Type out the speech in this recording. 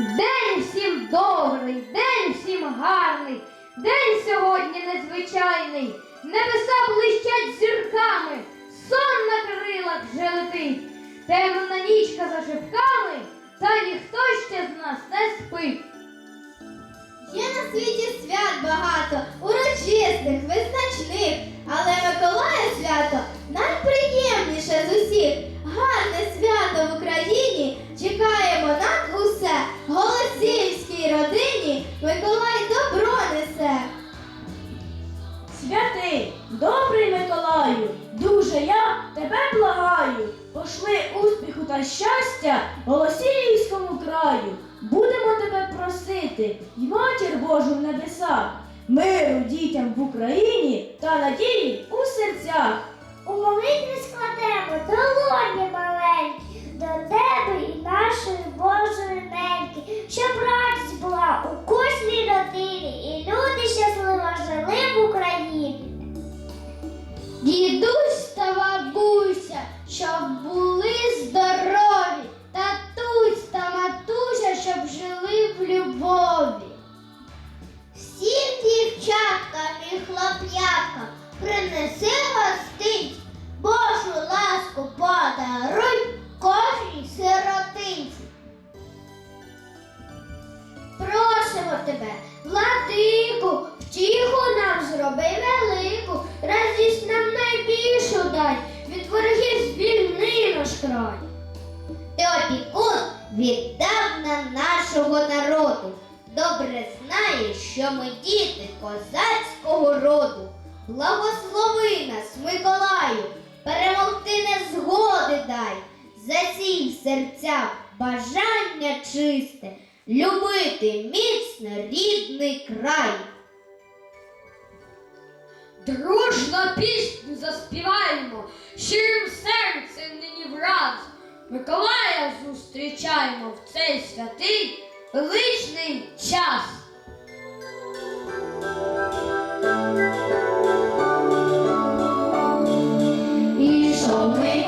День всім добрий, день всім гарний, день сьогодні незвичайний. Небеса блищать зірками, сон на крилах вже летить. Темна нічка за шибками, та щастя Голосіївському краю. Будемо тебе просити, й матір Божу в небесах, миру дітям в Україні та надії у серцях. У молитві складемо долоні маленькі до тебе і нашої Божої неньки, щоб радість була у кожній родині, і люди щасливо жили в Україні. Дідусь і хлоп'яткам принеси гостинць, Божу ласку подаруй кожній сиротинці. Просимо тебе, владику, втіху нам зроби велику, радість нам найбільшу дай, від ворогів звільни наш край. Ти опікун віддав нам нашого народу. Добре знає, що ми діти козацького роду. Благослови нас, Миколаю, перемогти незгоди дай, засій в серцях бажання чисте, любити міцно рідний край. Дружно пісню заспіваємо, щирим серцем нині враз. Миколая зустрічаємо в цей святий личний час. І що ми